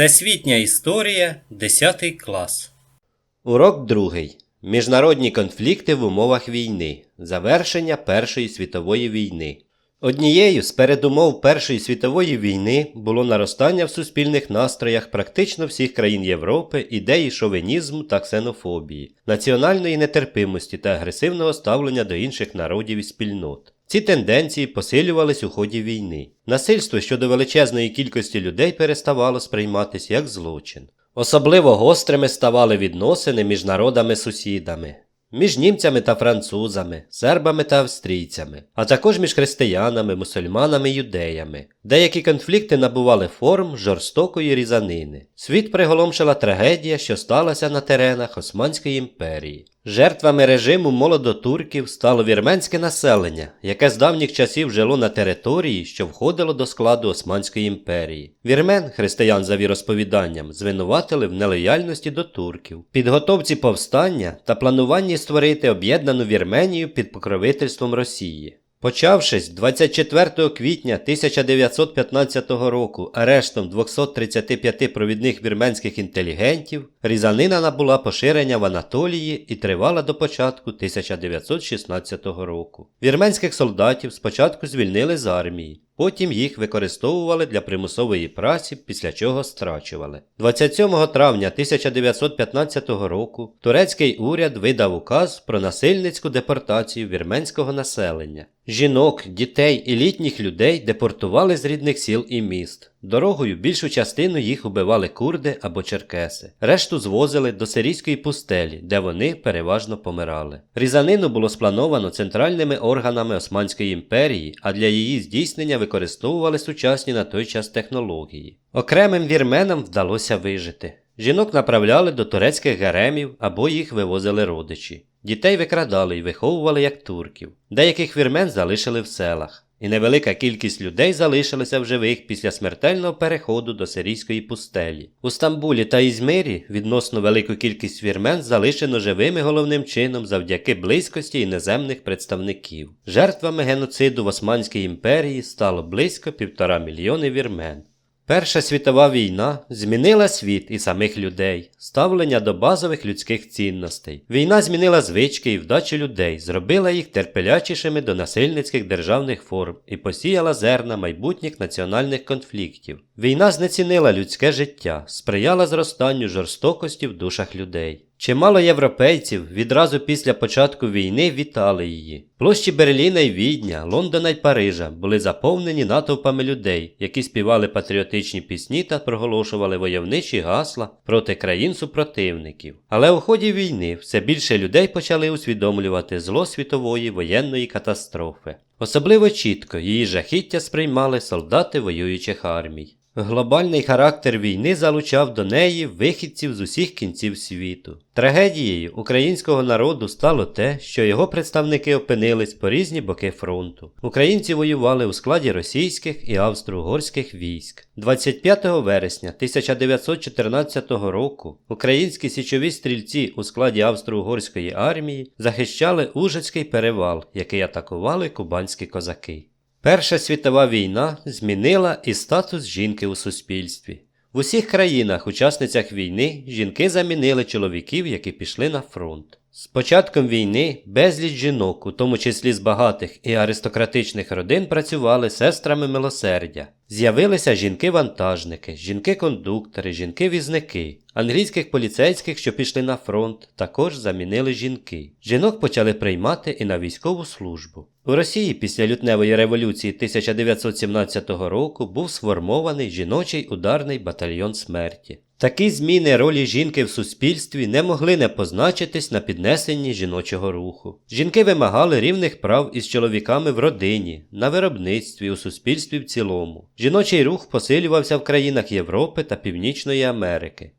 Всесвітня історія 10 клас. Урок другий. Міжнародні конфлікти в умовах війни. Завершення Першої світової війни. Однією з передумов Першої світової війни було наростання в суспільних настроях практично всіх країн Європи ідеї шовінізму та ксенофобії, національної нетерпимості та агресивного ставлення до інших народів і спільнот. Ці тенденції посилювались у ході війни. Насильство щодо величезної кількості людей переставало сприйматися як злочин. Особливо гострими ставали відносини між народами-сусідами, між німцями та французами, сербами та австрійцями, а також між християнами, мусульманами юдеями. Деякі конфлікти набували форм жорстокої різанини. Світ приголомшила трагедія, що сталася на теренах Османської імперії. Жертвами режиму молодотурків стало вірменське населення, яке з давніх часів жило на території, що входило до складу Османської імперії. Вірмен, християн за віросповіданням, звинуватили в нелояльності до турків, підготовці повстання та плануванні створити об'єднану Вірменію під покровительством Росії. Почавшись 24 квітня 1915 року арештом 235 провідних вірменських інтелігентів, різанина набула поширення в Анатолії і тривала до початку 1916 року. Вірменських солдатів спочатку звільнили з армії, потім їх використовували для примусової праці, після чого страчували. 27 травня 1915 року турецький уряд видав указ про насильницьку депортацію вірменського населення. Жінок, дітей і літніх людей депортували з рідних сіл і міст. Дорогою більшу частину їх убивали курди або черкеси. Решту звозили до сирійської пустелі, де вони переважно помирали. Різанину було сплановано центральними органами Османської імперії, а для її здійснення використовували сучасні на той час технології. Окремим вірменам вдалося вижити. Жінок направляли до турецьких гаремів або їх вивозили родичі. Дітей викрадали і виховували як турків. Деяких вірмен залишили в селах. І невелика кількість людей залишилася в живих після смертельного переходу до сирійської пустелі. У Стамбулі та Ізмирі відносно велику кількість вірмен залишено живими головним чином завдяки близькості іноземних представників. Жертвами геноциду в Османській імперії стало близько півтора мільйони вірмен. Перша світова війна змінила світ і самих людей, ставлення до базових людських цінностей. Війна змінила звички і вдачі людей, зробила їх терпелячішими до насильницьких державних форм і посіяла зерна майбутніх національних конфліктів. Війна знецінила людське життя, сприяла зростанню жорстокості в душах людей. Чимало європейців відразу після початку війни вітали її. Площі Берліна й Відня, Лондона й Парижа були заповнені натовпами людей, які співали патріотичні пісні та проголошували войовничі гасла проти країн супротивників. Але у ході війни все більше людей почали усвідомлювати зло світової воєнної катастрофи. Особливо чітко її жахіття сприймали солдати воюючих армій. Глобальний характер війни залучав до неї вихідців з усіх кінців світу. Трагедією українського народу стало те, що його представники опинились по різні боки фронту. Українці воювали у складі російських і австро-угорських військ. 25 вересня 1914 року українські січові стрільці у складі австро-угорської армії захищали Ужицький перевал, який атакували кубанські козаки. Перша світова війна змінила і статус жінки у суспільстві. В усіх країнах, учасницях війни, жінки замінили чоловіків, які пішли на фронт. З початком війни безліч жінок, у тому числі з багатих і аристократичних родин, працювали сестрами милосердя. З'явилися жінки-вантажники, жінки-кондуктори, жінки-візники. Англійських поліцейських, що пішли на фронт, також замінили жінки. Жінок почали приймати і на військову службу. У Росії після лютневої революції 1917 року був сформований жіночий ударний батальйон смерті. Такі зміни ролі жінки в суспільстві не могли не позначитись на піднесенні жіночого руху. Жінки вимагали рівних прав із чоловіками в родині, на виробництві, у суспільстві в цілому. Жіночий рух посилювався в країнах Європи та Північної Америки.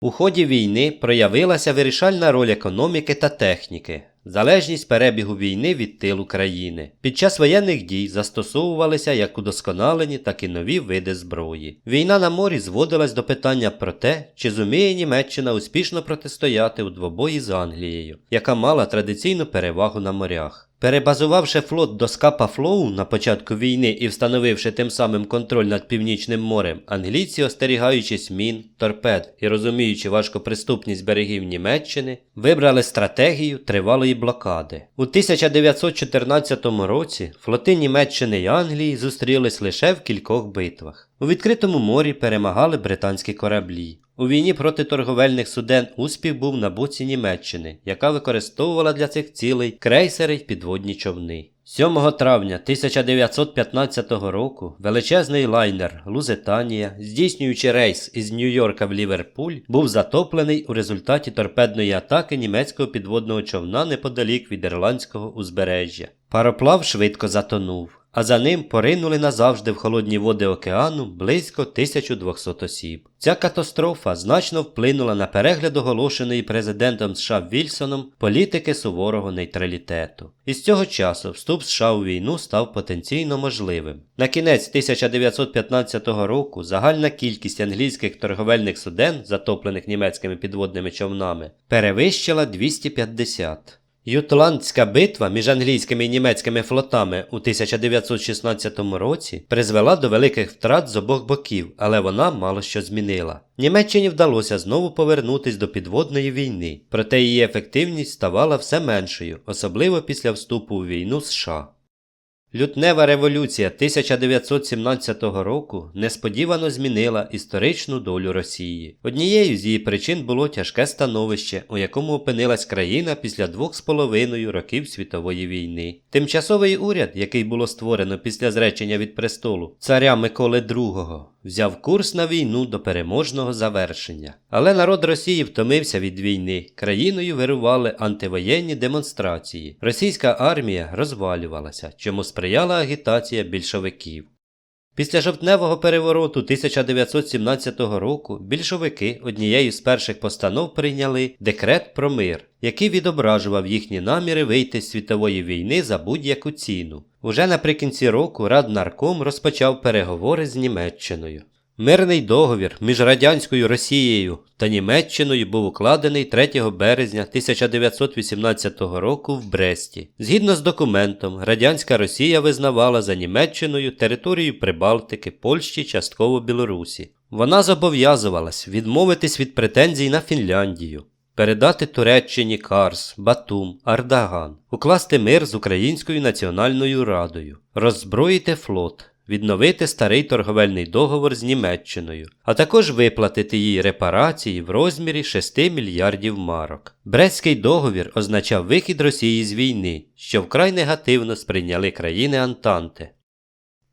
У ході війни проявилася вирішальна роль економіки та техніки, залежність перебігу війни від тилу країни. Під час воєнних дій застосовувалися як удосконалені, так і нові види зброї. Війна на морі зводилась до питання про те, чи зуміє Німеччина успішно протистояти у двобої з Англією, яка мала традиційну перевагу на морях. Перебазувавши флот до Скапа Флоу на початку війни і встановивши тим самим контроль над Північним морем, англійці, остерігаючись мін, торпед і розуміючи важкоприступність берегів Німеччини, вибрали стратегію тривалої блокади. У 1914 році флоти Німеччини і Англії зустрілись лише в кількох битвах. У відкритому морі перемагали британські кораблі. У війні проти торговельних суден успіх був на боці Німеччини, яка використовувала для цих цілей крейсери й підводні човни. 7 травня 1915 року величезний лайнер Лузетанія, здійснюючи рейс із Нью-Йорка в Ліверпуль, був затоплений у результаті торпедної атаки німецького підводного човна неподалік від ірландського узбережжя. Пароплав швидко затонув а за ним поринули назавжди в холодні води океану близько 1200 осіб. Ця катастрофа значно вплинула на перегляд оголошеної президентом США Вільсоном політики суворого нейтралітету. І з цього часу вступ США у війну став потенційно можливим. На кінець 1915 року загальна кількість англійських торговельних суден, затоплених німецькими підводними човнами, перевищила 250. Ютландська битва між англійськими і німецькими флотами у 1916 році призвела до великих втрат з обох боків, але вона мало що змінила. Німеччині вдалося знову повернутись до підводної війни, проте її ефективність ставала все меншою, особливо після вступу у війну США. Лютнева революція 1917 року несподівано змінила історичну долю Росії. Однією з її причин було тяжке становище, у якому опинилась країна після двох з половиною років світової війни. Тимчасовий уряд, який було створено після зречення від престолу царя Миколи II, взяв курс на війну до переможного завершення. Але народ Росії втомився від війни. Країною вирували антивоєнні демонстрації. Російська армія розвалювалася, чому сприяла агітація більшовиків. Після жовтневого перевороту 1917 року більшовики однією з перших постанов прийняли декрет про мир, який відображував їхні наміри вийти з світової війни за будь-яку ціну. Уже наприкінці року Раднарком розпочав переговори з Німеччиною. Мирний договір між радянською Росією та Німеччиною був укладений 3 березня 1918 року в Бресті. Згідно з документом, радянська Росія визнавала за Німеччиною територію Прибалтики, Польщі, частково Білорусі. Вона зобов'язувалась відмовитись від претензій на Фінляндію. Передати Туреччині Карс, Батум, Ардаган, укласти мир з Українською національною радою, роззброїти флот, відновити старий торговельний договор з Німеччиною, а також виплатити їй репарації в розмірі 6 мільярдів марок. Брестський договір означав вихід Росії з війни, що вкрай негативно сприйняли країни Антанти.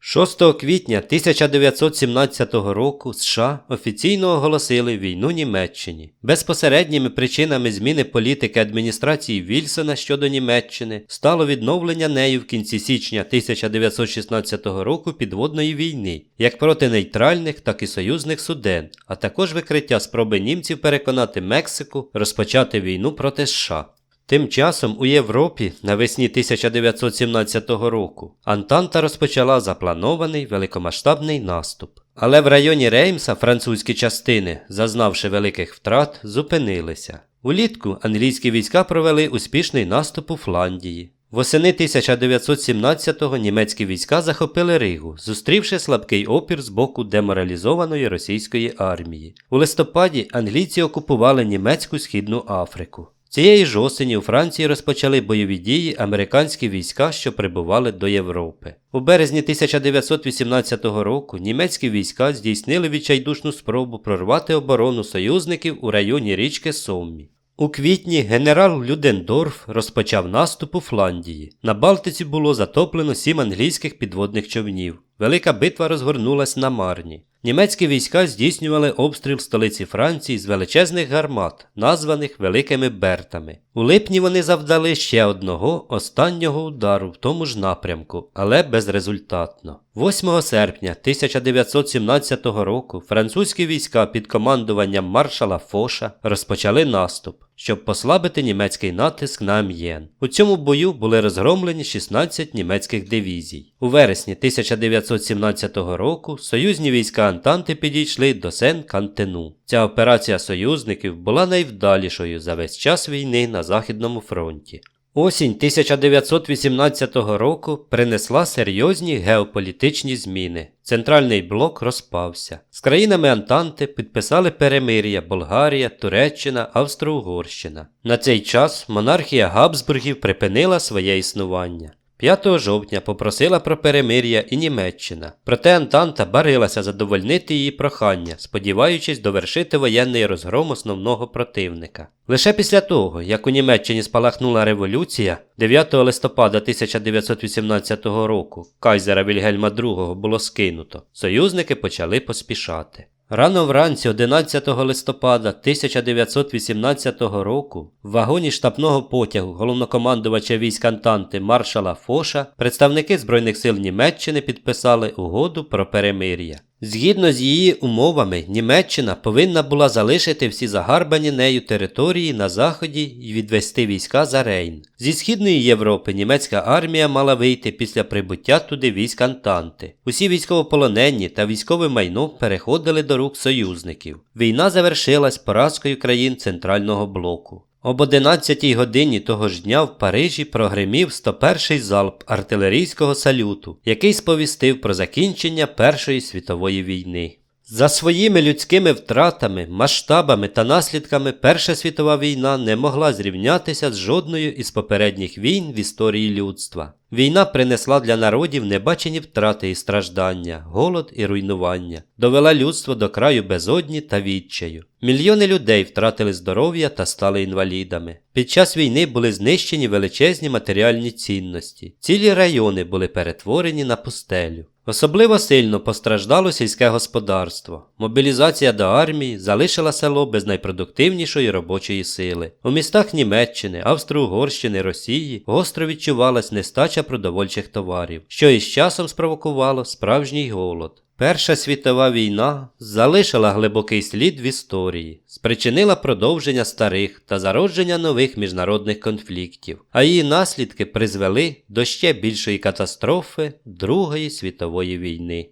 6 квітня 1917 року США офіційно оголосили війну Німеччині. Безпосередніми причинами зміни політики адміністрації Вільсона щодо Німеччини стало відновлення нею в кінці січня 1916 року підводної війни, як проти нейтральних, так і союзних суден, а також викриття спроби німців переконати Мексику розпочати війну проти США. Тим часом у Європі навесні 1917 року Антанта розпочала запланований великомасштабний наступ. Але в районі Реймса французькі частини, зазнавши великих втрат, зупинилися. Улітку англійські війська провели успішний наступ у Фландії. Восени 1917-го німецькі війська захопили Ригу, зустрівши слабкий опір з боку деморалізованої російської армії. У листопаді англійці окупували німецьку східну Африку. Цієї ж осені у Франції розпочали бойові дії американські війська, що прибували до Європи. У березні 1918 року німецькі війська здійснили відчайдушну спробу прорвати оборону союзників у районі річки Соммі. У квітні генерал Людендорф розпочав наступ у Фландії. На Балтиці було затоплено сім англійських підводних човнів. Велика битва розгорнулась на Марні. Німецькі війська здійснювали обстріл столиці Франції з величезних гармат, названих Великими Бертами. У липні вони завдали ще одного останнього удару в тому ж напрямку, але безрезультатно. 8 серпня 1917 року французькі війська під командуванням маршала Фоша розпочали наступ, щоб послабити німецький натиск на Амьєн. У цьому бою були розгромлені 16 німецьких дивізій. У вересні 1917 року союзні війська Антанти підійшли до Сен-Кантену. Ця операція союзників була найвдалішою за весь час війни на Західному фронті. Осінь 1918 року принесла серйозні геополітичні зміни. Центральний блок розпався. З країнами Антанти підписали перемир'я Болгарія, Туреччина, Австро-Угорщина. На цей час монархія Габсбургів припинила своє існування. 5 жовтня попросила про перемир'я і Німеччина. Проте Антанта барилася задовольнити її прохання, сподіваючись довершити воєнний розгром основного противника. Лише після того, як у Німеччині спалахнула революція, 9 листопада 1918 року кайзера Вільгельма II було скинуто, союзники почали поспішати. Рано вранці 11 листопада 1918 року в вагоні штабного потягу головнокомандувача військ Антанти маршала Фоша представники Збройних сил Німеччини підписали угоду про перемир'я. Згідно з її умовами, Німеччина повинна була залишити всі загарбані нею території на заході і відвести війська за Рейн. Зі східної Європи німецька армія мала вийти після прибуття туди військ Антанти. Усі військовополонені та військове майно переходили до рук союзників. Війна завершилась поразкою країн центрального блоку. Об 11 годині того ж дня в Парижі прогримів 101-й залп артилерійського салюту, який сповістив про закінчення Першої світової війни. За своїми людськими втратами, масштабами та наслідками Перша світова війна не могла зрівнятися з жодною із попередніх війн в історії людства. Війна принесла для народів небачені втрати і страждання, голод і руйнування, довела людство до краю безодні та відчаю. Мільйони людей втратили здоров'я та стали інвалідами. Під час війни були знищені величезні матеріальні цінності. Цілі райони були перетворені на пустелю. Особливо сильно постраждало сільське господарство. Мобілізація до армії залишила село без найпродуктивнішої робочої сили. У містах Німеччини, Австро-Угорщини, Росії гостро відчувалась нестача продовольчих товарів, що із часом спровокувало справжній голод. Перша світова війна залишила глибокий слід в історії, спричинила продовження старих та зародження нових міжнародних конфліктів, а її наслідки призвели до ще більшої катастрофи Другої світової війни.